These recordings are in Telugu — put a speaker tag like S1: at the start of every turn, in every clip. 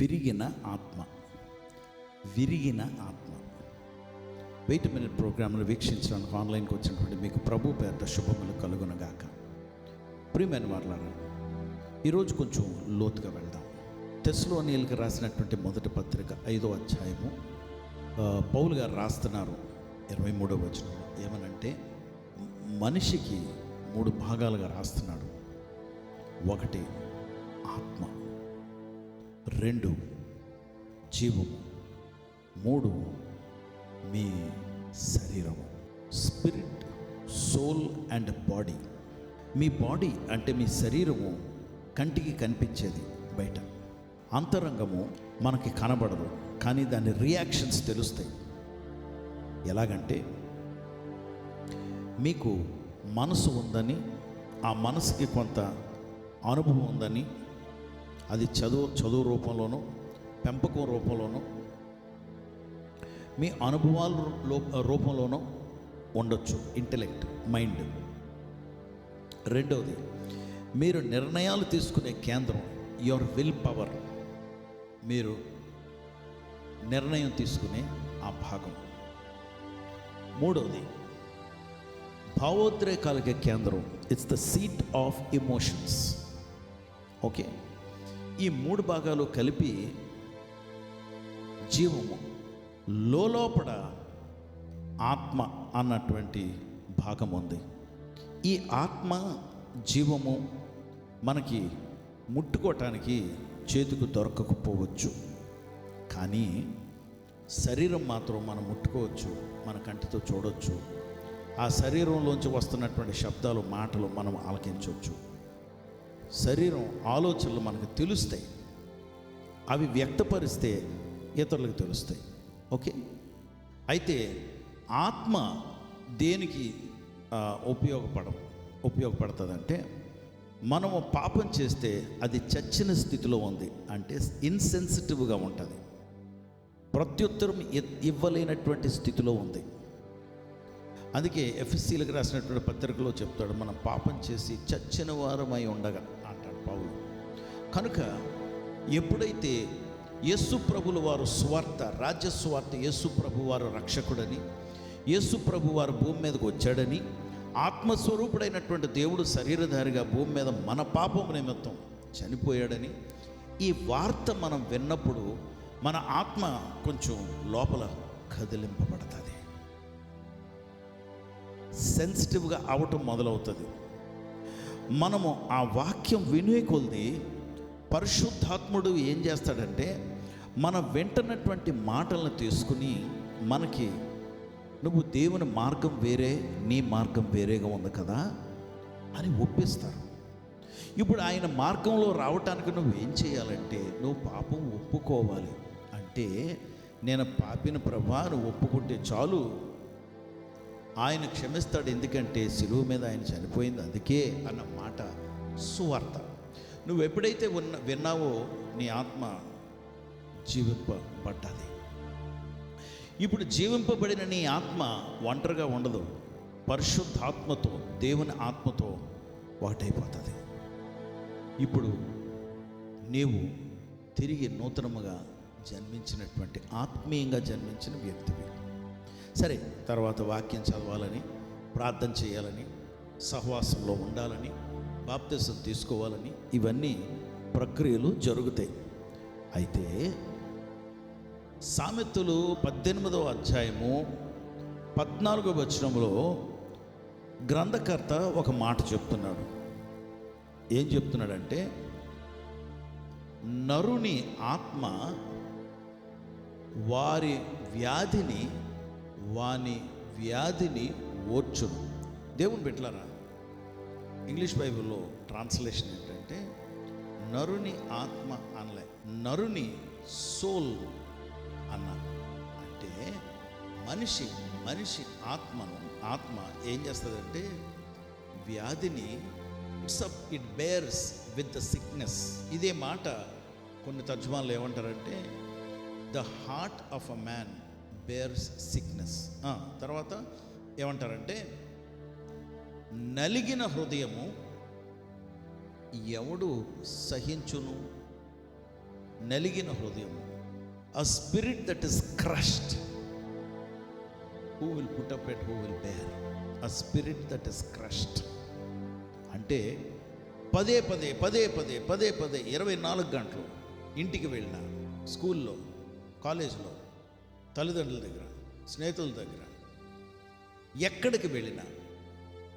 S1: విరిగిన ఆత్మ. విరిగిన ఆత్మ. వెయిట్ మినిట్ ప్రోగ్రాంను వీక్షించడానికి ఆన్లైన్కి వచ్చినటువంటి మీకు ప్రభు పేరిట శుభములు కలుగునగాక ప్రియమైన వాళ్ళారా ఈరోజు కొంచెం లోతుగా వెళ్దాం. తెస్లోనియల్కి రాసినటువంటి మొదటి పత్రిక ఐదో అధ్యాయము పౌలు గారు రాస్తున్నారు ఇరవై మూడో వచనం. ఏమనంటే మనిషికి మూడు భాగాలుగా రాస్తున్నాడు. ఒకటి ఆత్మ రెండు జీవము మూడు మీ శరీరము. స్పిరిట్ సోల్ అండ్ బాడీ మీ బాడీ అంటే మీ శరీరము కంటికి కనిపించేది బయట. అంతరంగము మనకి కనబడదు కానీ దాని రియాక్షన్స్ తెలుస్తాయి. ఎలాగంటే మీకు మనసు ఉందని ఆ మనసుకి కొంత అనుభవం ఉందని అది చదువు చదువు రూపంలోనూ పెంపకం రూపంలోనూ మీ అనుభవాల రూ- రూపంలోనూ ఉండొచ్చు. Intellect mind. రెండవది మీరు నిర్ణయాలు తీసుకునే కేంద్రం యువర్ విల్ పవర్. మీరు నిర్ణయం తీసుకునే ఆ భాగం. మూడవది భావోద్రేకాలకే కేంద్రం. It's the seat of emotions okay ఈ మూడు భాగాలు కలిపి జీవము లోపల ఆత్మ అన్నటువంటి భాగం ఉంది. ఈ ఆత్మ జీవము మనకి ముట్టుకోవటానికి చేతికి దొరకకపోవచ్చు. కానీ శరీరం మాత్రం మనం ముట్టుకోవచ్చు మన కంటితో చూడొచ్చు. ఆ శరీరంలోంచి వస్తున్నటువంటి శబ్దాలు మాటలు మనం ఆలకించవచ్చు. శరీరం ఆలోచనలు మనకు తెలుస్తాయి. అవి వ్యక్తపరిస్తే ఇతరులకు తెలుస్తాయి. ఓకే? అయితే ఆత్మ దేనికి ఉపయోగపడ ఉపయోగపడం ఉపయోగపడుతుందంటే మనము పాపం చేస్తే అది చచ్చిన స్థితిలో ఉంది. అంటే ఇన్సెన్సిటివ్గా ఉంటుంది. ప్రత్యుత్తరం ఇ- ఇవ్వలేనటువంటి స్థితిలో ఉంది. అందుకే ఎఫ్ఎస్సీలకు రాసినటువంటి పత్రికలో చెప్తాడు మనం పాపం చేసి చచ్చిన వారమై ఉండగా పౌలు కనుక ఎప్పుడైతే యేసు ప్రభుల వారు స్వార్థ రాజ్య స్వార్థ యేసు ప్రభు వారు రక్షకుడని యేసు ప్రభు వారు భూమి మీదకి వచ్చాడని ఆత్మస్వరూపుడైనటువంటి దేవుడు శరీరధారిగా భూమి మీద మన పాపం నిమిత్తం చనిపోయాడని ఈ వార్త మనం విన్నప్పుడు మన ఆత్మ కొంచెం లోపల కదిలింపబడుతుంది. సెన్సిటివ్గా అవటం మొదలవుతుంది. మనము ఆ వాక్యం వినే కొద్ది పరిశుద్ధాత్ముడు ఏం చేస్తాడంటే మన వెంటనటువంటి మాటలను తీసుకుని మనకి నువ్వు దేవుని మార్గం వేరే నీ మార్గం వేరేగా ఉంది కదా అని ఒప్పిస్తారు. ఇప్పుడు ఆయన మార్గంలో రావటానికి నువ్వు ఏం చేయాలంటే నువ్వు పాపం ఒప్పుకోవాలి. అంటే నేను పాపిన ప్రభా నువ్వు ఒప్పుకుంటే చాలు ఆయన క్షమిస్తాడు ఎందుకంటే సిలువు మీద ఆయన చనిపోయింది. అందుకే అన్న మాట సువార్త. నువ్వు ఎప్పుడైతే ఉన్న విన్నావో నీ ఆత్మ జీవింపబడ్డది. ఇప్పుడు జీవింపబడిన నీ ఆత్మ ఒంటరిగా ఉండదు. పరిశుద్ధాత్మతో దేవుని ఆత్మతో ఒకటైపోతుంది ఇప్పుడు నీవు తిరిగి నూతనముగా జన్మించినటువంటి ఆత్మీయంగా జన్మించిన వ్యక్తివి. సరే తర్వాత వాక్యం చదవాలని ప్రార్థన చేయాలని సహవాసంలో ఉండాలని బాప్తిసం తీసుకోవాలని ఇవన్నీ ప్రక్రియలు జరుగుతాయి. అయితే సామెతలు పద్దెనిమిదవ అధ్యాయము పద్నాలుగో వచనంలో గ్రంథకర్త ఒక మాట చెప్తున్నాడు. ఏం చెప్తున్నాడంటే నరుని ఆత్మ వారి వ్యాధిని వాని వ్యాధిని ఓర్చును. దేవుని పెట్టలారా ఇంగ్లీష్ బైబిల్లో ట్రాన్స్లేషన్ ఏంటంటే నరుని ఆత్మ అనలే నరుని సోల్ అన్న. అంటే మనిషి మనిషి ఆత్మను ఆత్మ ఏం చేస్తుందంటే వ్యాధిని it's up it bears with the sickness. ఇదే మాట కొన్ని తర్జుమాలు ఏమంటారంటే the heart of a man bears sickness తర్వాత ఏమంటారంటే నలిగిన హృదయము ఎవడు సహించును? నలిగిన హృదయం a spirit that is crushed who will put up at who will bear a spirit that is crushed అంటే పదే పదే పదే పదే పదే పదే ఇరవై నాలుగు గంటలు ఇంటికి వెళ్ళిన స్కూల్లో కాలేజ్లో తల్లిదండ్రుల దగ్గర స్నేహితుల దగ్గర. ఎక్కడికి వెళ్ళినా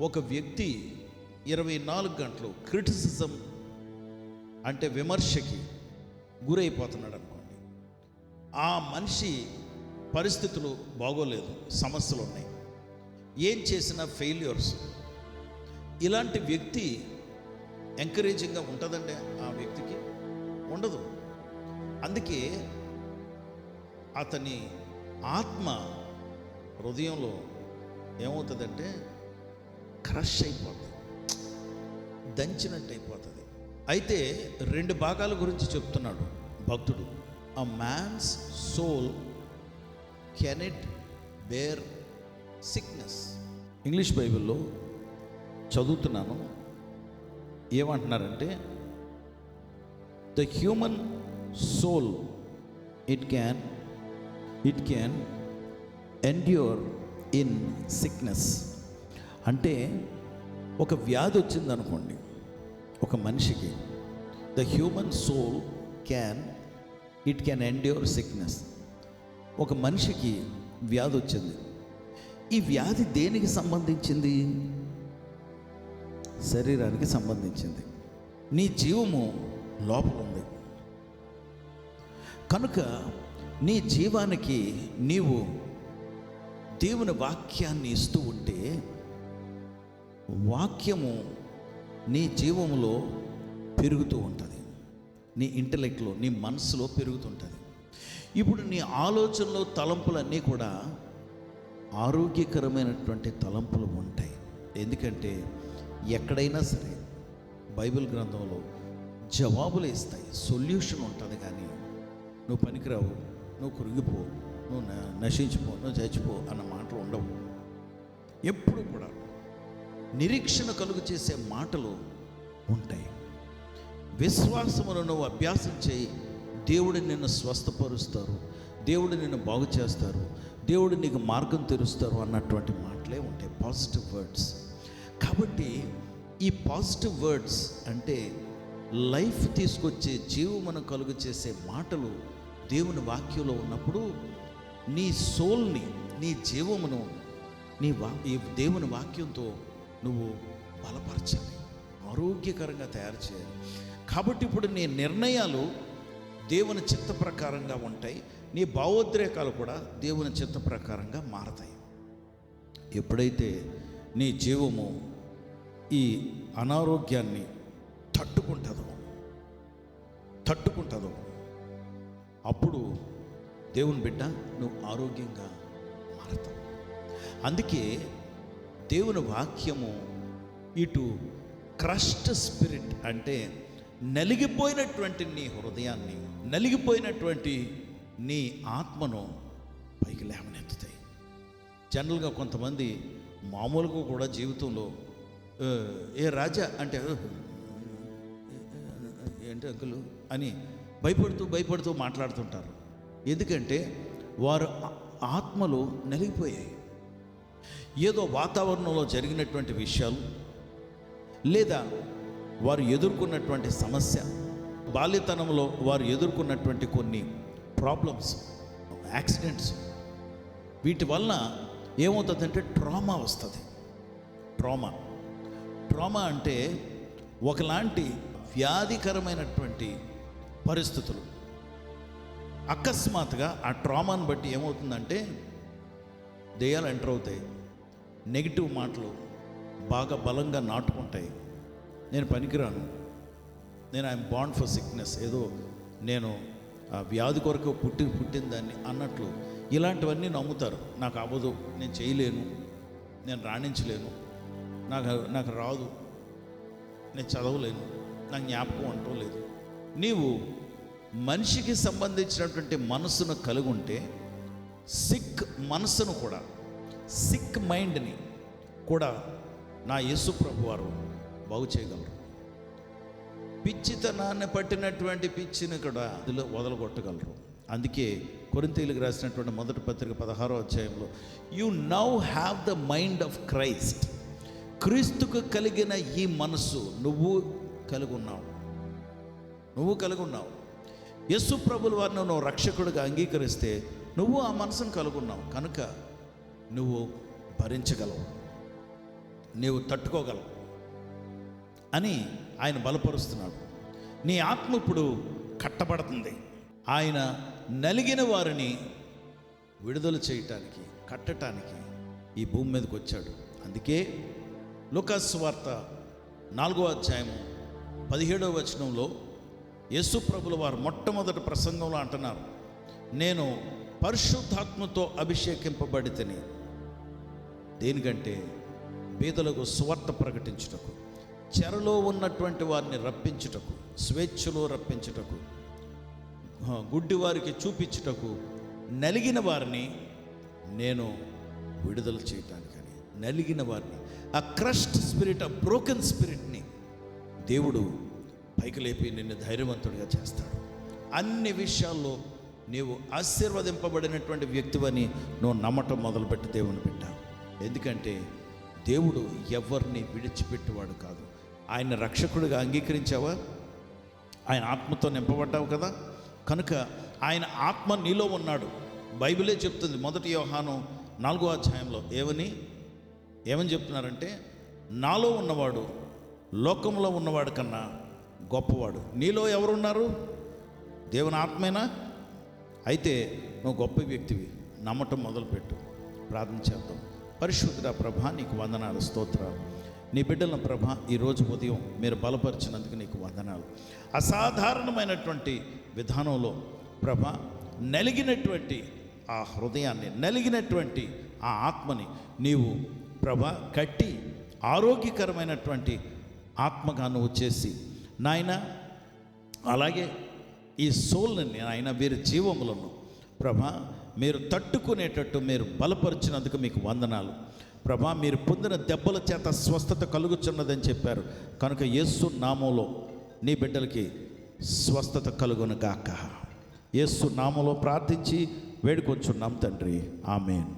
S1: ఒక వ్యక్తి ఇరవై నాలుగు గంటలు క్రిటిసిజం అంటే విమర్శకి గురైపోతున్నాడు అనుకోండి. ఆ మనిషి పరిస్థితులు బాగోలేదు సమస్యలు ఉన్నాయి. ఏం చేసినా ఫెయిల్యూర్స్. ఇలాంటి వ్యక్తి ఎంకరేజింగ్గా ఉంటుందండి ఆ వ్యక్తికి? ఉండదు. అందుకే అతని ఆత్మ హృదయంలో ఏమవుతుందంటే క్రష్ అయిపోతుంది. దంచినట్టు అయిపోతుంది అయితే రెండు భాగాల గురించి చెప్తున్నాడు భక్తుడు. A man's soul can it bear sickness English బైబిల్లో చదువుతున్నాను. ఏమంటున్నారంటే the human soul it can it can endure in sickness అంటే ఒక వ్యాధి వచ్చిందనుకోండి ఒక మనిషికి the human soul can it can endure sickness ఒక మనిషికి వ్యాధి వచ్చింది. ఈ వ్యాధి దేనికి సంబంధించింది? శరీరానికి సంబంధించింది. నీ జీవము లోపల ఉంది. కనుక నీ జీవానికి నీవు దేవుని వాక్యాన్ని ఇస్తూ ఉంటే వాక్యము నీ జీవములో పెరుగుతూ ఉంటుంది. నీ ఇంటలెక్ట్లో నీ మనసులో పెరుగుతుంటుంది ఇప్పుడు నీ ఆలోచనలో తలంపులన్నీ కూడా ఆరోగ్యకరమైనటువంటి తలంపులు ఉంటాయి. ఎందుకంటే ఎక్కడైనా సరే బైబిల్ గ్రంథంలో జవాబులు ఇస్తాయి. సొల్యూషన్ ఉంటుంది కానీ నువ్వు పనికిరావు. నువ్వు కురిగిపో నువ్వు న- నశించిపో నువ్వు చచ్చిపో అన్న మాటలు ఉండవు. ఎప్పుడు కూడా నిరీక్షణ కలుగు చేసే మాటలు ఉంటాయి. విశ్వాసమును నువ్వు అభ్యాసం చేయి. దేవుడు నిన్ను స్వస్థపరుస్తారు. దేవుడు నిన్ను బాగు చేస్తారు. దేవుడు నీకు మార్గం తెరుస్తారు అన్నటువంటి మాటలే ఉంటాయి. Positive words. కాబట్టి ఈ పాజిటివ్ వర్డ్స్ అంటే లైఫ్ తీసుకొచ్చే జీవమును కలుగు చేసే మాటలు దేవుని వాక్యంలో ఉన్నప్పుడు నీ సోల్ని నీ జీవమును నీ వా ఈ దేవుని వాక్యంతో నువ్వు బలపరచాలి. ఆరోగ్యకరంగా తయారు చేయాలి. కాబట్టి ఇప్పుడు నీ నిర్ణయాలు దేవుని చిత్త ప్రకారంగా ఉంటాయి. నీ భావోద్రేకాలు కూడా దేవుని చిత్త ప్రకారంగా మారతాయి. ఎప్పుడైతే నీ జీవము ఈ అనారోగ్యాన్ని తట్టుకుంటుందో తట్టుకుంటుందో అప్పుడు దేవుని బిడ్డ నువ్వు ఆరోగ్యంగా మారతావు అందుకే దేవుని వాక్యము ఇటు క్రష్ట్ స్పిరిట్ అంటే నలిగిపోయినటువంటి నీ హృదయాన్ని నలిగిపోయినటువంటి నీ ఆత్మను పైకి లేవనెత్తుతాయి జనరల్గా కొంతమంది మామూలుగా కూడా జీవితంలో "ఏ, రాజా అంటే ఏంటి అంకులు అని భయపడుతూ భయపడుతూ మాట్లాడుతుంటారు. ఎందుకంటే వారు ఆత్మలు నలిగిపోయాయి. ఏదో వాతావరణంలో జరిగినటువంటి విషయాలు లేదా వారు ఎదుర్కొన్నటువంటి సమస్య బాల్యతనంలో వారు ఎదుర్కొన్నటువంటి కొన్ని ప్రాబ్లమ్స్ యాక్సిడెంట్స్ వీటి వలన ఏమవుతుందంటే ట్రామా వస్తుంది. ట్రామా ట్రామా అంటే ఒకలాంటి వ్యాధికరమైనటువంటి పరిస్థితులు. అకస్మాత్తుగా ఆ ట్రామాను బట్టి ఏమవుతుందంటే దెయ్యాలు ఎంటర్ అవుతాయి. నెగిటివ్ మాటలు బాగా బలంగా నాటుకుంటాయి. నేను పనికిరాను. నేను ఐఎమ్ బాండ్ ఫర్ సిక్నెస్. ఏదో నేను ఆ వ్యాధి కొరకు పుట్టి పుట్టిన దాన్ని అన్నట్లు ఇలాంటివన్నీ నమ్ముతారు. నాకు అవ్వదు. నేను చేయలేను. నేను రాణించలేను. నాకు నాకు రాదు. నేను చదవలేను. నాకు జ్ఞాపకం అంటూ లేదు. నీవు మనిషికి సంబంధించినటువంటి మనసును కలిగి ఉంటే సిక్ మనసును కూడా సిక్ మైండ్ని కూడా నా యేసు ప్రభు వారు బాగు చేయగలరు. పిచ్చితనాన్ని పట్టినటువంటి పిచ్చిని కూడా అందులో వదలగొట్టగలరు. అందుకే కొరింతీలకు రాసినటువంటి మొదటి పత్రిక పదహారో అధ్యాయంలో you now have the mind of Christ క్రీస్తుకు కలిగిన ఈ మనస్సు నువ్వు కలిగి ఉన్నావు నువ్వు కలిగి ఉన్నావు యస్సు ప్రభుల వారిని నువ్వు రక్షకుడిగా అంగీకరిస్తే నువ్వు ఆ మనసును కలుగున్నావు. కనుక నువ్వు భరించగలవు. నీవు తట్టుకోగలవు అని ఆయన బలపరుస్తున్నాడు. నీ ఆత్మ ఇప్పుడు కట్టబడుతుంది. ఆయన నలిగిన వారిని విడుదల చేయటానికి కట్టటానికి ఈ భూమి మీదకి వచ్చాడు. అందుకే లుకాస్ వార్త నాలుగో అధ్యాయం పదిహేడవ వచనంలో యేసు ప్రభుల వారు మొట్టమొదటి ప్రసంగంలో అంటున్నారు నేను పరిశుద్ధాత్మతో అభిషేకింపబడితేని. దేనికంటే? బీదలకు సువార్త ప్రకటించుటకు చెరలో ఉన్నటువంటి వారిని రప్పించుటకు స్వేచ్ఛలో రప్పించుటకు గుడ్డి వారికి చూపించుటకు నలిగిన వారిని నేను విడుదల చేయటానికని. నలిగిన వారిని ఆ క్రష్డ్ స్పిరిట్ ఆ బ్రోకెన్ స్పిరిట్ని దేవుడు పైకి లేపి నిన్ను ధైర్యవంతుడిగా చేస్తాడు. అన్ని విషయాల్లో నీవు ఆశీర్వదింపబడినటువంటి వ్యక్తివని నువ్వు నమ్మటం మొదలుపెట్టి దేవుని పెట్టావు ఎందుకంటే దేవుడు ఎవరిని విడిచిపెట్టేవాడు కాదు. ఆయన రక్షకుడిగా అంగీకరించావా? ఆయన ఆత్మతో నింపబడ్డావు కదా? కనుక ఆయన ఆత్మ నీలో ఉన్నాడు. బైబిలే చెప్తుంది మొదటి వ్యవహానం నాలుగో అధ్యాయంలో ఏమని? ఏమని చెప్తున్నారంటే నాలో ఉన్నవాడు లోకంలో ఉన్నవాడు కన్నా గొప్పవాడు. నీలో ఎవరున్నారు? దేవుని ఆత్మేనా? అయితే నువ్వు గొప్ప వ్యక్తివి. నమ్మటం మొదలుపెట్టు. ప్రార్థన చేద్దాం. పరిశుద్ధ ప్రభ నీకు వందనాలు. స్తోత్రాలు. నీ బిడ్డల ప్రభ ఈరోజు ఉదయం మీరు బలపరిచినందుకు నీకు వందనాలు. అసాధారణమైనటువంటి విధానంలో ప్రభ నలిగినటువంటి ఆ హృదయాన్ని నలిగినటువంటి ఆ ఆత్మని నీవు ప్రభ కట్టి ఆరోగ్యకరమైనటువంటి ఆత్మగా నువ్వు చేసి నాయన అలాగే ఈ సోల్ని ఆయన వీరి జీవములను ప్రభా మీరు తట్టుకునేటట్టు మీరు బలపరిచినందుకు మీకు వందనాలు. ప్రభా మీరు పొందిన దెబ్బల చేత స్వస్థత కలుగుచున్నదని చెప్పారు. కనుక యేసు నామంలో నీ బిడ్డలకి స్వస్థత కలుగును గాక. యేసు నామంలో ప్రార్థించి వేడుకొంచున్నాం తండ్రి. ఆమెన్.